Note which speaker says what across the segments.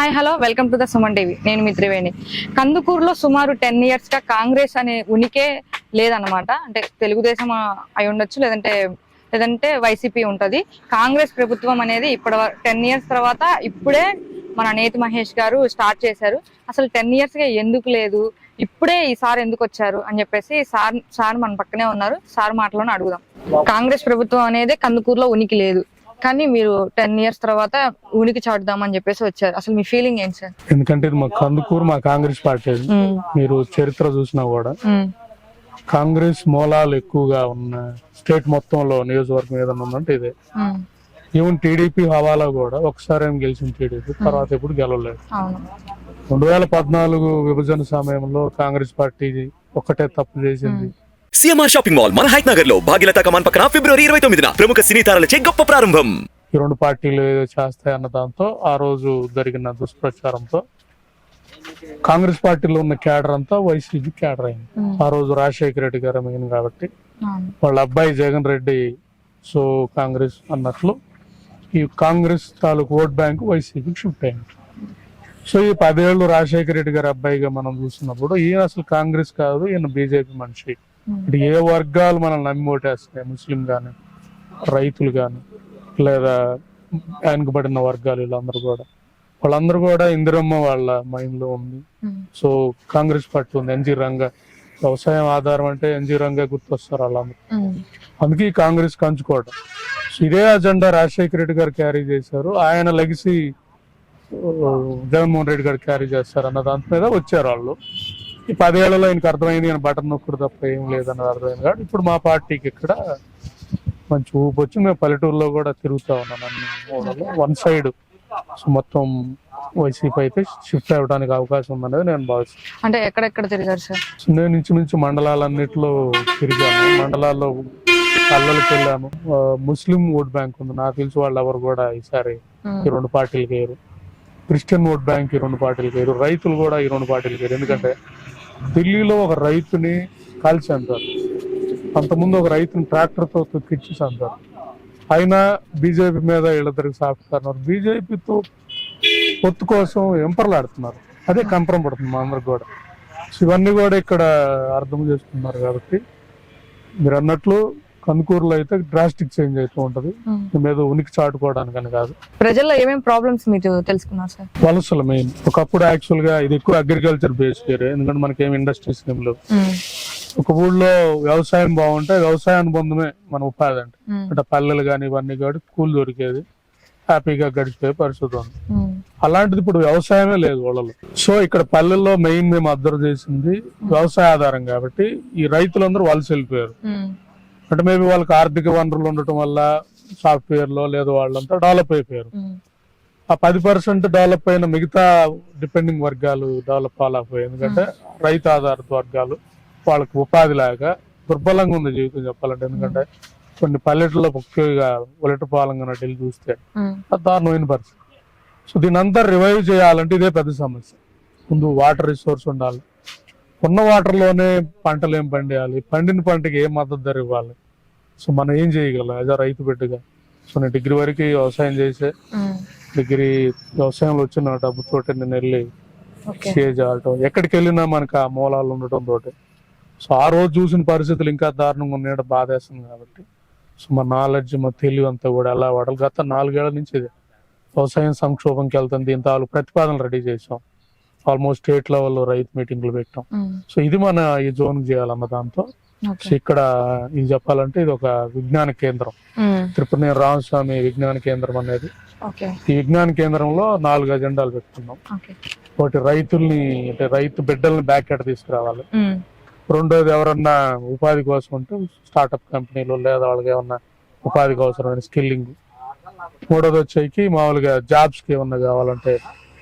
Speaker 1: Hi hello welcome to the Suman TV నేను మీ త్రివేణి. కందుకూరులో సుమారు టెన్ ఇయర్స్గా కాంగ్రెస్ అనే ఉనికే లేదన్నమాట. అంటే తెలుగుదేశం అయి ఉండొచ్చు లేదంటే లేదంటే వైసీపీ ఉంటది. కాంగ్రెస్ ప్రభుత్వం అనేది ఇప్పటి టెన్ ఇయర్స్ తర్వాత ఇప్పుడే మన నేతి మహేష్ గారు స్టార్ట్ చేశారు. అసలు టెన్ ఇయర్స్గా ఎందుకు లేదు? ఇప్పుడే ఈ సార్ ఎందుకు వచ్చారు? అని చెప్పేసి సార్ సార్ మన పక్కనే ఉన్నారు. సార్ మాటలోనే అడుగుదాం. కాంగ్రెస్ ప్రభుత్వం అనేది కందుకూరులో ఉనికి లేదు. కానీ మీరు టెన్ ఇయర్స్ తర్వాత ఉనికి చాటుదామని చెప్పేసి వచ్చారు. అసలు మీ ఫీలింగ్ ఏంటి సార్?
Speaker 2: ఎందుకంటే ఇది మా కందుకూరు మా కాంగ్రెస్ పార్టీ అది. మీరు చరిత్ర చూసినా కూడా
Speaker 1: ఉమ్,
Speaker 2: కాంగ్రెస్ మూలాలు ఎక్కువగా ఉన్న స్టేట్ మొత్తంలో నియోజకవర్గం ఏదైనా ఉందంటే ఇదే.
Speaker 1: ఉమ్,
Speaker 2: ఈవెన్ టీడీపీ హవాలా కూడా ఒకసారి ఏం గెలిచింది టీడీపీ తర్వాత ఎప్పుడు గెలవలేదు.
Speaker 1: అవును.
Speaker 2: రెండు వేల పద్నాలుగు విభజన సమయంలో కాంగ్రెస్ పార్టీ ఒక్కటే తప్పు చేసింది.
Speaker 3: సిఎంఆర్ షాపింగ్ మాల్ మన హైట్ నగర్లో భాగ్యలత కమాన్ పక్కన ఫిబ్రవరి ఇరవై తొమ్మిదిన ప్రముఖ సినీ తారలచే గొప్ప ప్రారంభం.
Speaker 2: ఈ రెండు పార్టీలు ఏదో చేస్తాయన్న దాంతో ఆ రోజు జరిగిన దుష్ప్రచారంతో కాంగ్రెస్ పార్టీలో ఉన్న క్యాడర్ అంతా వైసీపీ క్యాడర్ అయింది.
Speaker 1: ఉమ్,
Speaker 2: ఆ రోజు రాజశేఖర రెడ్డి గారు మెయిన్ కాబట్టి
Speaker 1: అవును
Speaker 2: వాళ్ళ అబ్బాయి జగన్ రెడ్డి సో కాంగ్రెస్ అన్నట్లు ఈ కాంగ్రెస్ తాలూకు ఓట్ బ్యాంక్ వైసీపీకి షిఫ్ట్ అయింది. సో ఈ పదేళ్ళు రాజశేఖర రెడ్డి గారి అబ్బాయిగా మనం చూసినప్పుడు ఈయన అసలు కాంగ్రెస్ కాదు ఈయన బీజేపీ మనిషి. ఇటు ఏ వర్గాలు మనల్ని నమ్మి ఓటేస్తున్నాయి ముస్లిం కానీ రైతులు కానీ లేదా వెనుకబడిన వర్గాలు వీళ్ళందరూ కూడా. వాళ్ళందరూ కూడా ఇందిరమ్మ వాళ్ళ మైండ్లో ఉంది సో కాంగ్రెస్ పార్టీ ఉంది. ఎన్జీ రంగ వ్యవసాయం ఆధారం అంటే ఎన్జీ రంగ గుర్తొస్తారు వాళ్ళందరూ. అందుకే కాంగ్రెస్ కంచుకోవడం. సో ఇదే అజెండా రాజశేఖర రెడ్డి గారు క్యారీ చేశారు. ఆయన లెగసీ జగన్మోహన్ రెడ్డి గారు క్యారీ చేస్తారు అన్న దాని మీద వచ్చారు వాళ్ళు. ఈ పదేళ్ళలో ఆయనకు అర్థమైంది ఆయన బటన్ నొక్కుడు తప్ప ఏం లేదన్నది అర్థమైంది కాబట్టి ఇప్పుడు మా పార్టీకి ఇక్కడ మంచి ఊపు వచ్చి మేము పల్లెటూరులో కూడా తిరుగుతా ఉన్నాను అన్ని వన్ సైడ్ మొత్తం వైసీపీ అయితే షిఫ్ట్ అవ్వడానికి అవకాశం ఉందనేది నేను భావిస్తున్నాను.
Speaker 1: అంటే ఎక్కడెక్కడ తిరిగారు సార్?
Speaker 2: నేను ఇంచుమించు మండలాలన్నిటిలో తిరిగాను. మండలాల్లో పల్లెలకు వెళ్ళాను ముస్లిం ఓట్ బ్యాంక్ ఉంది. నాకు తెలిసి వాళ్ళు ఎవరు కూడా ఈసారి ఈ రెండు పార్టీలకు వేరు క్రిస్టియన్ ఓట్ బ్యాంక్ ఈ రెండు పార్టీలకు వేరు రైతులు కూడా ఈ రెండు పార్టీలకు వేరు ఎందుకంటే ఢిల్లీలో ఒక రైతుని కాల్చి అంటారు. అంతకుముందు ఒక రైతుని ట్రాక్టర్తో తొక్కిచ్చి అంటారు. అయినా బీజేపీ మీద ఇళ్ళద్దరికి సాపిస్తారు బీజేపీతో పొత్తు కోసం ఎంపర్లాడుతున్నారు. అదే కంపరం పడుతుంది మా అందరికి కూడా. ఇవన్నీ కూడా ఇక్కడ అర్థం చేసుకున్నారు కాబట్టి మీరు అన్నట్లు కందుకూరులో అయితే డ్రాస్టిక్ చేంజ్ అవుతూ ఉంటది. మీద ఉనికి చాటుకోవడానికని కాదు.
Speaker 1: ప్రజల్లో ఏమేమి ప్రాబ్లమ్స్ మీరు తెలుసుకున్నారు సార్
Speaker 2: వలసలు మెయిన్ ఒకప్పుడు యాక్చువల్గా ఇది ఎక్కువ అగ్రికల్చర్ బేస్డ్ ఏరియా ఎందుకంటే మనకి ఏమి ఇండస్ట్రీస్ ఏం లేవు. ఒక ఊళ్ళో వ్యవసాయం బాగుంటే వ్యవసాయ అనుబంధమే మన ఉపాధి అంటే. అంటే పల్లెలు కానీ ఇవన్నీ కాబట్టి కూలి దొరికేది. హ్యాపీగా గడిచిపోయే పరిస్థితి ఉంది. అలాంటిది ఇప్పుడు వ్యవసాయమే లేదు వాళ్ళలో సో ఇక్కడ పల్లెల్లో మెయిన్ మేము అబ్జర్వ్ చేసింది వ్యవసాయ ఆధారం కాబట్టి ఈ రైతులందరూ వలస వెళ్ళిపోయారు. అంటే మేబీ వాళ్ళకి ఆర్థిక వనరులు ఉండటం వల్ల సాఫ్ట్వేర్లో లేదా వాళ్ళంతా డెవలప్ అయిపోయారు. ఆ పది పర్సెంట్ డెవలప్ అయిన మిగతా డిపెండింగ్ వర్గాలు డెవలప్ కాలేకపోయాయి ఎందుకంటే రైతు ఆధారిత వర్గాలు వాళ్ళకి ఉపాధి లాగా దుర్బలంగా ఉంది జీవితం చెప్పాలంటే. ఎందుకంటే కొన్ని పల్లెటూళ్ళలో ముఖ్యంగా ఉలటపాలంగా వెళ్ళి చూస్తే దారుణమైన పరిస్థితి. సో దీని అంతా రివైవ్ చేయాలంటే ఇదే పెద్ద సమస్య. ముందు వాటర్ రిసోర్స్ ఉండాలి. ఉన్న వాటర్లోనే పంటలు ఏం పండియాలి? పండిన పంటకి ఏం మద్దతు ధర ఇవ్వాలి? సో మనం ఏం చేయగలం? యాజ్ రైతు బిడ్డగా. సో నేను డిగ్రీ వరకు వ్యవసాయం చేసే. డిగ్రీ వ్యవసాయంలో వచ్చిన డబ్బుతోటి నేను వెళ్ళి స్టేజ్ ఆడటం ఎక్కడికి వెళ్ళినా మనకు ఆ మూలాలు ఉండటం తోటి. సో ఆ రోజు చూసిన పరిస్థితులు ఇంకా దారుణంగా ఉన్నాయో బాధేస్తుంది కాబట్టి. సో మా నాలెడ్జ్ మా తెలివి అంతా కూడా ఎలా వాడాలి. గత నాలుగేళ్ళ నుంచి వ్యవసాయం సంక్షోభంకి వెళ్తుంది. తాలూకు ప్రతిపాదనలు రెడీ చేసాం ఆల్మోస్ట్ స్టేట్ లెవెల్లో రైతు మీటింగ్లు పెట్టాం. సో ఇది మన ఈ జోన్ చేయాలన్న దాంతో. సో ఇక్కడ ఇది చెప్పాలంటే ఇది ఒక విజ్ఞాన కేంద్రం.
Speaker 1: ఉమ్,
Speaker 2: తిరుపతి రామస్వామి విజ్ఞాన కేంద్రం అనేది. ఈ విజ్ఞాన కేంద్రంలో నాలుగు అజెండాలు పెట్టుకున్నాం. ఒకటి రైతుల్ని అంటే రైతు బిడ్డల్ని బ్యాక్ ఎట్ తీసుకురావాలి. రెండోది ఎవరన్నా ఉపాధి కోసం ఉంటే స్టార్టప్ కంపెనీలు లేదా వాళ్ళకి ఏమన్నా ఉపాధికి అవసరమైన స్కిల్లింగ్ మూడోది వచ్చేకి మామూలుగా జాబ్స్కి ఏమన్నా కావాలంటే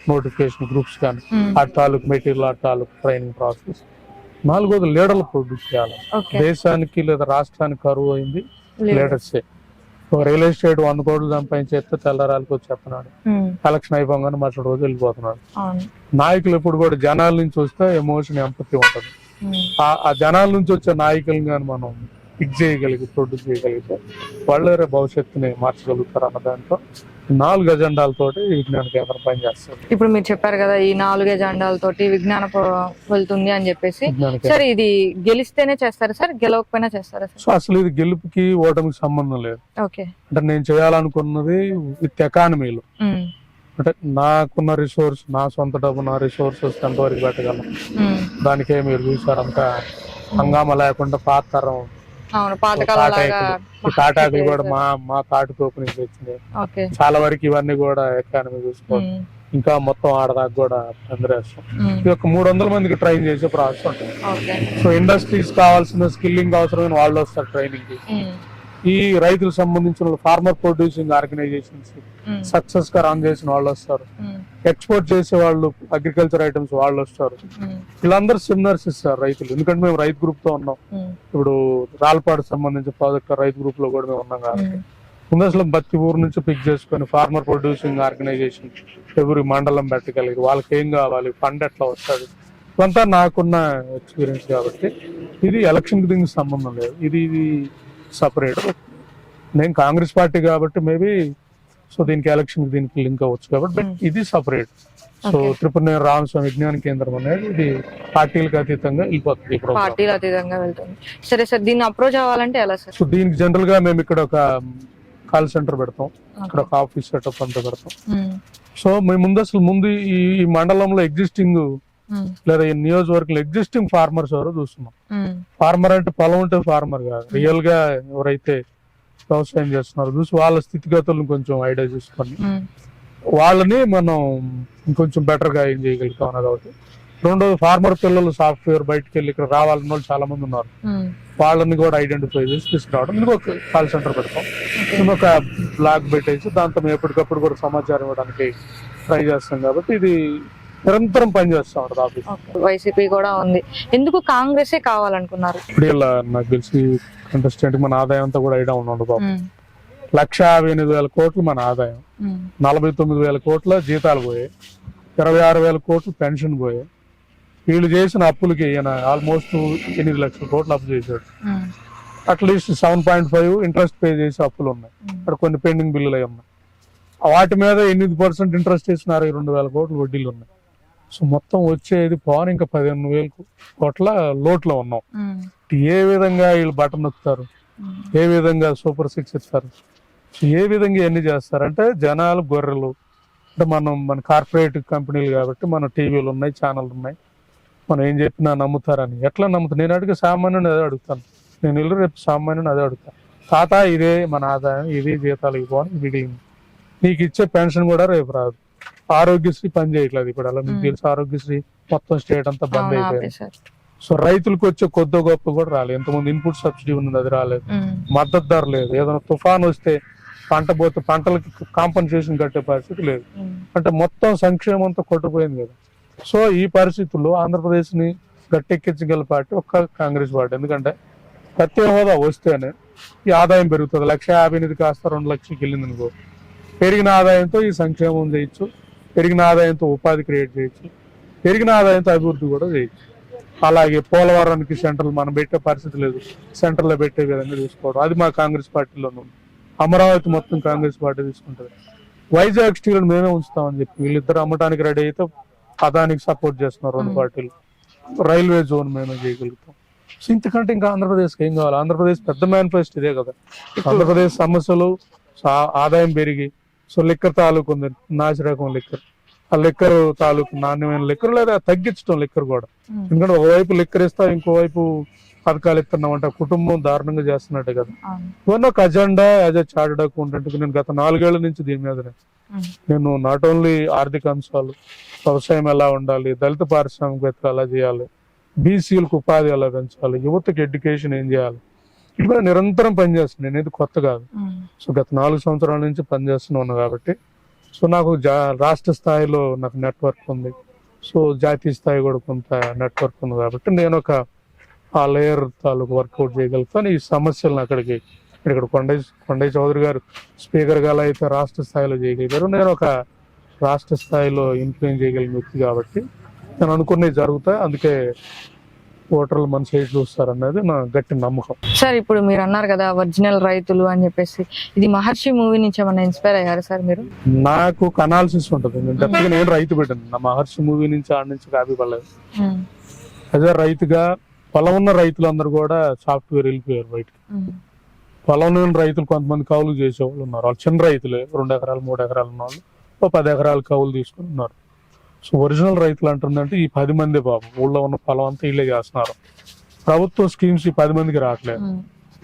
Speaker 2: నోటిఫికేషన్ గ్రూప్స్ కానీ ఆ తాలూకు మెటీరియల్ ఆ తాలూకు ట్రైనింగ్ ప్రాసెస్. నాలుగోది లీడర్లు ప్రొడ్యూస్ చేయాలి. దేశానికి లేదా రాష్ట్రానికి కరువు అయింది. లీడర్సే. రియల్ ఎస్టేట్ వంద కోట్లు సంపాదించేస్తే తెల్లరాలకు వచ్చేస్తున్నాడు
Speaker 1: ఉమ్,
Speaker 2: ఎలక్షన్ అయిపోగానే మరుసటి రోజు వెళ్ళిపోతున్నాడు. నాయకులు ఎప్పుడు కూడా జనాల నుంచి వస్తే ఎమోషన్ ఎంపతి ఉంటుంది. ఆ- ఆ జనాల నుంచి వచ్చే నాయకులను కానీ మనం ఫిక్స్ చేయగలిగి ప్రొడ్యూస్ చేయగలిగితే వాళ్ళే భవిష్యత్తుని మార్చగలుగుతారు అన్న దాంట్లో నాలుగు అజెండాలతోటి ఈ విజ్ఞాన కేంద్రం పనిచేస్తుంది
Speaker 1: ఇప్పుడు మీరు చెప్పారు కదా ఈ నాలుగే జెండాలతోటి విజ్ఞాన వెళ్తుంది అని చెప్పేసి. సార్ ఇది గెలిస్తేనే చేస్తారా సార్ గెలవకపోయినా చేస్తారా సార్?
Speaker 2: సో అసలు ఇది గెలుపుకి ఓటమికి సంబంధం లేదు.
Speaker 1: ఓకే.
Speaker 2: అంటే నేను చేయాలనుకున్నది విత్ ఎకానమీలో. అంటే నాకున్న రిసోర్స్ నా సొంత డబ్బు నా రిసోర్సెస్ ఎంతవరకు పెట్టగలను?
Speaker 1: ఉమ్.
Speaker 2: దానికే మీరు చూసారు అంత హంగామా లేకుండా పాత తరం
Speaker 1: అవును
Speaker 2: తాటాకులు. కూడా మా మా తాటి తోపు నుంచి
Speaker 1: ఓకే.
Speaker 2: చాలా వరకు ఇవన్నీ కూడా ఎకానమీ చూసుకోవాలి.
Speaker 1: ఉమ్,
Speaker 2: ఇంకా మొత్తం ఆడదాకా కూడా అందరేస్తాం. ఇది ఒక మూడు వందల మందికి ట్రైన్ చేసే ప్రాసెస్ ఉంటుంది. సో ఇండస్ట్రీస్ కావాల్సిన స్కిల్లింగ్ అవసరమైన వాళ్ళు వస్తారు ట్రైనింగ్ ఈ రైతులకు సంబంధించిన ఫార్మర్ ప్రొడ్యూసింగ్ ఆర్గనైజేషన్స్ సక్సెస్గా రన్ చేసిన వాళ్ళు వస్తారు. ఎక్స్పోర్ట్ చేసే వాళ్ళు అగ్రికల్చర్ ఐటమ్స్ వాళ్ళు వస్తారు.
Speaker 1: ఉమ్,
Speaker 2: వీళ్ళందరూ సెమినార్స్ ఇస్తారు రైతులు. ఎందుకంటే మేము రైతు గ్రూప్తో ఉన్నాం.
Speaker 1: ఉమ్,
Speaker 2: ఇప్పుడు రాల్పాడు సంబంధించిన ప్రాజెక్ట్ రైతు గ్రూప్లో కూడా మేము ఉన్నాం కాబట్టి. ముందు అసలు ఊరు నుంచి పిక్ చేసుకొని ఫార్మర్ ప్రొడ్యూసింగ్ ఆర్గనైజేషన్ ఎవరి మండలం పెట్టగలిగి వాళ్ళకి ఏం కావాలి? ఫండ్ ఎట్లా వస్తుంది? ఇదంతా నాకున్న ఎక్స్పీరియన్స్ కాబట్టి. ఇది ఎలక్షన్కి దీనికి సంబంధం లేదు. ఇది ఇది సపరేట్ నేను కాంగ్రెస్ పార్టీ కాబట్టి మేబీ సో దీనికి ఎలక్షన్ దీనికి లింక్ అవ్వచ్చు కాబట్టి but ఇది సపరేట్ సో. త్రిపురనేని రామస్వామి విజ్ఞాన కేంద్రం అనేది ఇది పార్టీలకు అతీతంగా వెళ్ళిపోతుంది.
Speaker 1: పార్టీలు అతీతంగా వెళ్తుంది. సరే సార్ దీన్ని అప్రోచ్ అవ్వాలంటే ఎలా సార్?
Speaker 2: సో దీనికి జనరల్గా మేము ఇక్కడ ఒక కాల్ సెంటర్ పెడతాం. ఇక్కడ ఒక ఆఫీస్ సెటప్ అంతా పెడతాం. సో మేము ముందు అసలు ముందు ఈ మండలంలో ఎగ్జిస్టింగ్ లేదా ఈ నియోజకవర్గంలో ఎగ్జిస్టింగ్ ఫార్మర్స్ ఎవరో చూస్తున్నాం. ఫార్మర్ అంటే పొలం ఉంటే ఫార్మర్ కాదు. రియల్గా ఎవరైతే వ్యవసాయం చేస్తున్నారో చూసి వాళ్ళ స్థితిగతులను కొంచెం ఐడియా చూసుకొని వాళ్ళని మనం ఇంకొంచెం బెటర్గా ఏం చేయగలుగుతాం అన్నది ఒకటి. రెండోది ఫార్మర్ పిల్లలు సాఫ్ట్వేర్ బయటకు వెళ్ళి ఇక్కడ రావాలన్న వాళ్ళు చాలా మంది ఉన్నారు వాళ్ళని కూడా ఐడెంటిఫై చేసి తీసుకురావడం. ఇందుకు ఒక కాల్ సెంటర్ పెడతాం. ఒక బ్లాగ్ పెట్టేసి దాంతో మేము ఎప్పటికప్పుడు కూడా సమాచారం ఇవ్వడానికి ట్రై చేస్తాం కాబట్టి ఇది నిరంతరం పనిచేస్తాం ఉంటుంది ఆఫీస్.
Speaker 1: వైసీపీ కూడా ఉంది. ఎందుకు కాంగ్రెసే కావాలనుకున్నారు?
Speaker 2: ఇప్పుడు ఇలా నాకు తెలిసి కంటెస్టెంట్ మన ఆదాయం అంతా కూడా ఐడియా ఉన్నాడు బాబు.
Speaker 1: ఉమ్,
Speaker 2: లక్ష యాభై ఎనిమిది వేల కోట్లు మన ఆదాయం.
Speaker 1: ఉమ్,
Speaker 2: నలభై తొమ్మిది వేల కోట్ల జీతాలు పోయాయి ఇరవై ఆరు వేల కోట్లు పెన్షన్ పోయాయి వీళ్ళు చేసిన అప్పులకి ఈయన ఆల్మోస్ట్ ఎనిమిది లక్షల కోట్లు అప్పు చేశాడు.
Speaker 1: ఉమ్,
Speaker 2: at least seven point five interest pay చేసి అప్పులు ఉన్నాయి.
Speaker 1: ఉమ్,
Speaker 2: ఇక్కడ కొన్ని పెండింగ్ బిల్లులు అయి ఉన్నాయి. వాటి మీద ఎనిమిది పర్సెంట్ ఇంట్రెస్ట్ వేసిన అరవై రెండు వేల కోట్లు వడ్డీలు ఉన్నాయి. సో మొత్తం వచ్చేది పవన్ ఇంకా పదిహేను వేల కోట్ల లోట్లో ఉన్నాం. ఏ విధంగా వీళ్ళు బటన్ నొక్కుతారు? ఏ విధంగా సూపర్ సిక్స్ ఇస్తారు? ఏ విధంగా ఎన్ని చేస్తారంటే జనాలు గొర్రెలు. అంటే మనం మన కార్పొరేట్ కంపెనీలు కాబట్టి మన టీవీలు ఉన్నాయి ఛానల్ ఉన్నాయి. మనం ఏం చెప్పినా నమ్ముతారని. ఎట్లా నమ్ముతాను నేను అడిగే సామాన్యుని అదే అడుగుతాను. నేను వెళ్ళి రేపు సామాన్యుని అదే అడుగుతాను. తాత ఇదే మన ఆదాయం ఇది జీతాలు ఇవ్వని మిగిలింది నీకు ఇచ్చే పెన్షన్ కూడా రేపు రాదు. ఆరోగ్యశ్రీ పని చేయట్లేదు ఇప్పుడు. అలా మీకు. తెలుసు ఆరోగ్యశ్రీ మొత్తం స్టేట్ అంతా బంద్ అయిపోయింది. సో రైతులకు వచ్చే కొద్ది గొప్ప కూడా రాలేదు. ఎంతమంది ఇన్పుట్ సబ్సిడీ ఉన్నది అది రాలేదు. మద్దతు ధర లేదు. ఏదైనా తుఫాన్ వస్తే పంట పోతే పంటలకి కాంపన్సేషన్ కట్టే పరిస్థితి లేదు. అంటే మొత్తం సంక్షేమంతో కొట్టుపోయింది కదా. సో ఈ పరిస్థితుల్లో ఆంధ్రప్రదేశ్ని గట్టెక్కించగల పార్టీ ఒక్క కాంగ్రెస్ పార్టీ. ఎందుకంటే ప్రత్యేక హోదా వస్తేనే ఈ ఆదాయం పెరుగుతుంది. లక్ష యాభై ఎనిమిది కాస్త రెండు లక్షలకి వెళ్ళింది అనుకో. పెరిగిన ఆదాయంతో ఈ సంక్షేమం చేయొచ్చు. పెరిగిన ఆదాయంతో ఉపాధి క్రియేట్ చేయొచ్చు. పెరిగిన ఆదాయంతో అభివృద్ధి కూడా చేయొచ్చు. అలాగే పోలవరానికి సెంట్రల్ మనం పెట్టే పరిస్థితి లేదు. సెంట్రల్లో పెట్టే విధంగా తీసుకోవడం అది మా కాంగ్రెస్ పార్టీలో ఉంది. అమరావతి మొత్తం కాంగ్రెస్ పార్టీ తీసుకుంటది. వైజాగ్ స్టీల్ మేమే ఉంచుతామని చెప్పి వీళ్ళిద్దరు అమ్మటానికి రెడీ అయితే అదానికి సపోర్ట్ చేస్తున్నారు రెండు. పార్టీలు. రైల్వే జోన్ మేమే చేయగలుగుతాం. సో ఇంతకంటే ఇంకా ఆంధ్రప్రదేశ్కి ఏం కావాలి? ఆంధ్రప్రదేశ్ పెద్ద మేనిఫెస్టో ఇదే కదా. ఆంధ్రప్రదేశ్ సమస్యలు ఆదాయం పెరిగి సో లిక్కర్ తాలూకు ఉంది నాసిరకం లిక్కర్. ఆ లిక్కర్ తాలూకు నాణ్యమైన లిక్కర్ లేదా తగ్గించడం లిక్కర్ కూడా. ఎందుకంటే ఒకవైపు లిక్కర్ ఇస్తా ఇంకోవైపు పథకాలు ఇస్తున్నాం అంటే కుటుంబం దారుణంగా చేస్తున్నట్టే కదా. ఇవన్నీ ఒక agenda as a chartered accountant నేను గత నాలుగేళ్ళ నుంచి దీని మీదనే. నేను నాట్ ఓన్లీ ఆర్థిక అంశాలు వ్యవసాయం ఎలా ఉండాలి దళిత పారిశ్రామికవేత్తలు ఎలా చేయాలి బీసీలకు ఉపాధి ఎలా పెంచాలి యువతకి ఎడ్యుకేషన్ ఏం చేయాలి మీద నిరంతరం పనిచేస్తున్నాను నేను ఇది కొత్త కాదు. సో గత నాలుగు సంవత్సరాల నుంచి పనిచేస్తున్నాను కాబట్టి. సో నాకు జా రాష్ట్ర స్థాయిలో నాకు నెట్వర్క్ ఉంది. సో జాతీయ స్థాయి కూడా కొంత నెట్వర్క్ ఉంది కాబట్టి నేను ఒక ఆ లేయర్ తాలూకు వర్కౌట్ చేయగలుగుతాను ఈ సమస్యలను అక్కడికి ఇక్కడ కొండయ్య కొండయ్య చౌదరి గారు స్పీకర్గా అయితే రాష్ట్ర స్థాయిలో చేయగలిగారు. నేను ఒక రాష్ట్ర స్థాయిలో ఇన్ఫ్లుయెన్స్ చేయగలిగిన వ్యక్తి కాబట్టి నేను అనుకున్నవి జరుగుతాయి. అందుకే ఓటర్లు మన సైడ్ చూస్తారు అనేది నా గట్టి నమ్మకం.
Speaker 1: సార్ ఇప్పుడు మీరు అన్నారు కదా ఒరిజినల్ రైతులు అని చెప్పేసి ఇది మహర్షి మూవీ నుంచి ఏమన్నా ఇన్స్పైర్ అయ్యారా సార్ మీరు?
Speaker 2: నాకు ఒక అనాలిసిస్ ఉంటుంది. నేను డెఫినెట్గా నేను రైతు పెట్టాను నా మహర్షి మూవీ నుంచి ఆడ నుంచి కాపీ పడలేదు. అదే రైతుగా పొలం ఉన్న రైతులందరూ కూడా సాఫ్ట్వేర్ వెళ్ళిపోయారు బయటకి. పొలం లేని రైతులు కొంతమంది కౌలు చేసేవాళ్ళు ఉన్నారు. వాళ్ళు చిన్న రైతులే రెండు ఎకరాలు మూడు ఎకరాలు ఉన్న వాళ్ళు ఓ పది ఎకరాలు కౌలు తీసుకుని ఉన్నారు. సో ఒరిజినల్ రైతులు అంటుందంటే ఈ పది మంది పాపం ఊళ్ళో ఉన్న పొలం అంతా వీళ్ళే చేస్తున్నారు. ప్రభుత్వ స్కీమ్స్ ఈ పది మందికి రావట్లేదు.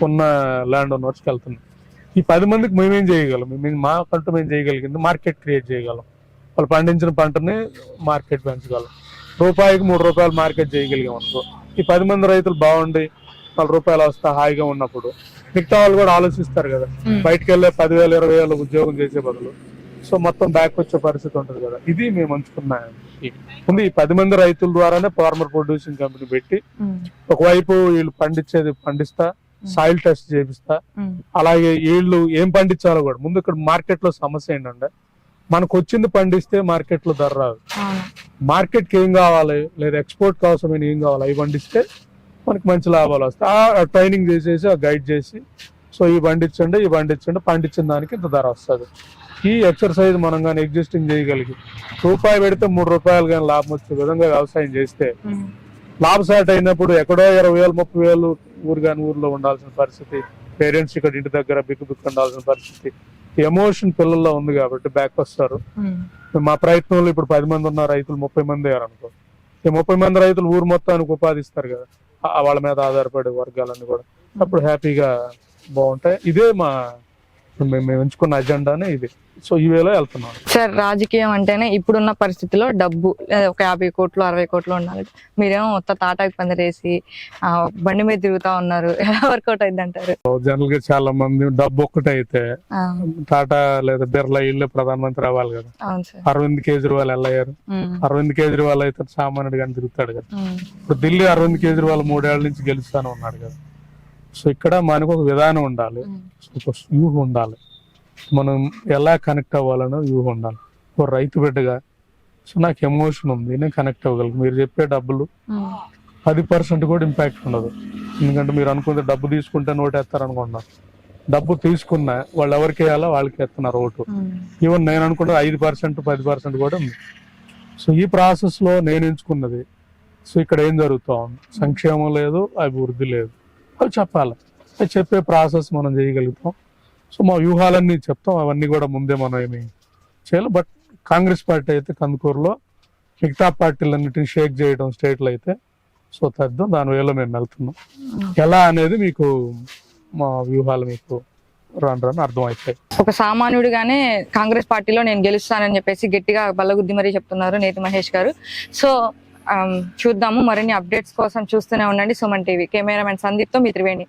Speaker 2: ఉన్న ల్యాండ్ ఓనర్స్కి వెళ్తుంది ఈ పది మందికి మేమేం చేయగలం? మేము మా పంట మేము చేయగలిగింది మార్కెట్ క్రియేట్ చేయగలం. వాళ్ళు పండించిన పంటని మార్కెట్ పెంచగలం. రూపాయికి మూడు రూపాయలు మార్కెట్ చేయగలిగాం అనుకో. ఈ పది మంది రైతులు బాగుండి నాలుగు రూపాయలు వస్తా హాయిగా ఉన్నప్పుడు మిగతా వాళ్ళు కూడా ఆలోచిస్తారు కదా. బయటకు వెళ్ళే పదివేలు ఇరవై వేలు ఉద్యోగం చేసే బదులు సో మొత్తం బ్యాక్ వచ్చే పరిస్థితి ఉంటుంది కదా. ఇది మేము అంచుకున్న ఈ- ముందు ఈ పది మంది రైతుల ద్వారానే ఫార్మర్ ప్రొడ్యూసింగ్ కంపెనీ పెట్టి ఒకవైపు వీళ్ళు పండించేది పండిస్తా సాయిల్ టెస్ట్ చేపిస్తా. అలాగే వీళ్ళు ఏం పండించాలో కూడా. ముందు ఇక్కడ మార్కెట్లో సమస్య ఏంటంటే మనకు వచ్చింది పండిస్తే మార్కెట్లో ధర రాదు. మార్కెట్కి ఏం కావాలి? లేదా ఎక్స్పోర్ట్ కోసమైన ఏం కావాలి? అవి పండిస్తే మనకి మంచి లాభాలు వస్తాయి. ఆ ట్రైనింగ్ చేసేసి ఆ గైడ్ చేసి సో ఈ పండించండి ఈ పండించండి పండించిన దానికి ఇంత ధర వస్తుంది. ఈ ఎక్సర్సైజ్ మనం కానీ ఎగ్జిస్టింగ్ చేయగలిగి రూపాయి పెడితే మూడు రూపాయలు కానీ లాభం వచ్చే విధంగా వ్యవసాయం చేస్తే లాభసాట్ అయినప్పుడు ఎక్కడో ఇరవై వేలు ముప్పై వేలు ఊరు కాని ఊర్లో ఉండాల్సిన పరిస్థితి పేరెంట్స్ ఇక్కడ ఇంటి దగ్గర బిక్కు బిక్కు ఉండాల్సిన పరిస్థితి ఎమోషన్ పిల్లల్లో ఉంది కాబట్టి బ్యాక్ వస్తారు. మా ప్రయత్నంలో ఇప్పుడు పది మంది ఉన్న రైతులు ముప్పై మంది అయ్యారు అనుకో. ఈ ముప్పై మంది రైతులు ఊరు మొత్తానికి ఉపాధి ఇస్తారు కదా వాళ్ళ మీద ఆధారపడే వర్గాలన్నీ కూడా. అప్పుడు హ్యాపీగా బాగుంటాయి. ఇదే మా మేము ఎంచుకున్న అజెండానే ఇది. సో ఈ వేలో వెళ్తున్నాం.
Speaker 1: సార్ రాజకీయం అంటేనే ఇప్పుడున్న పరిస్థితిలో డబ్బు ఒక యాభై కోట్లు అరవై కోట్లు ఉండాలి. మీరేమో మొత్తం తాటాకి పందిరేసి బండి మీద తిరుగుతా ఉన్నారు. ఎలా వర్కౌట్ అయింది అంటారు?
Speaker 2: జనరల్గా చాలా మంది డబ్బు ఒక్కటే అయితే
Speaker 1: ఆ,
Speaker 2: టాటా లేదా బిర్లా ఇల్లు ప్రధానమంత్రి అవ్వాలి కదా. అరవింద్ కేజ్రీవాల్ వెళ్ళయ్యారు అరవింద్ కేజ్రీవాల్ అయితే సామాన్యుడు కానీ తిరుగుతాడు కదా. ఇప్పుడు ఢిల్లీ అరవింద్ కేజ్రీవాల్ మూడేళ్ళ నుంచి గెలుస్తానే ఉన్నాడు కదా. సో ఇక్కడ మనకు ఒక విధానం ఉండాలి. ఒక వ్యూహం ఉండాలి. మనం ఎలా కనెక్ట్ అవ్వాలనో వ్యూహం ఉండాలి. ఒక రైతు బిడ్డగా సో నాకు ఎమోషన్ ఉంది నేను కనెక్ట్ అవ్వగలను. మీరు చెప్పే డబ్బులు పది పర్సెంట్ కూడా ఇంపాక్ట్ ఉండదు. ఎందుకంటే మీరు అనుకుంటే డబ్బు తీసుకుంటే నోటు వేస్తారు అనుకుంటున్నారు డబ్బు తీసుకున్నా వాళ్ళు ఎవరికి వేయాలో వాళ్ళకి ఎత్తున్నారు ఓటు. ఈవెన్ నేను అనుకుంటే ఐదు పర్సెంట్ పది పర్సెంట్ కూడా ఉంది. సో ఈ ప్రాసెస్లో నేను ఎంచుకున్నది. సో ఇక్కడ ఏం జరుగుతా ఉంది సంక్షేమం లేదు అభివృద్ధి లేదు. అవి చెప్పాలి. చెప్పే ప్రాసెస్ మనం చేయగలుగుతాం. సో మా వ్యూహాలన్నీ చెప్తాం. అవన్నీ కూడా ముందే మనం ఏమి చేయాలి. బట్ కాంగ్రెస్ పార్టీ అయితే కందుకూరులో మిగతా పార్టీలన్నిటిని షేక్ చేయడం స్టేట్లో అయితే సో తద్దాం దాని వేలో మేము వెళ్తున్నాం. ఎలా అనేది మీకు మా వ్యూహాలు మీకు రాను రాను అర్థమవుతాయి.
Speaker 1: ఒక సామాన్యుడిగానే కాంగ్రెస్ పార్టీలో నేను గెలుస్తానని చెప్పేసి గట్టిగా బల్లగుద్ది మరీ చెప్తున్నారు నేతి మహేష్ గారు. సో చూద్దాము. మరిన్ని అప్డేట్స్ కోసం చూస్తూనే ఉండండి. సుమన్ టీవీ. కెమెరామెన్ సందీప్తో మీ త్రివేణి.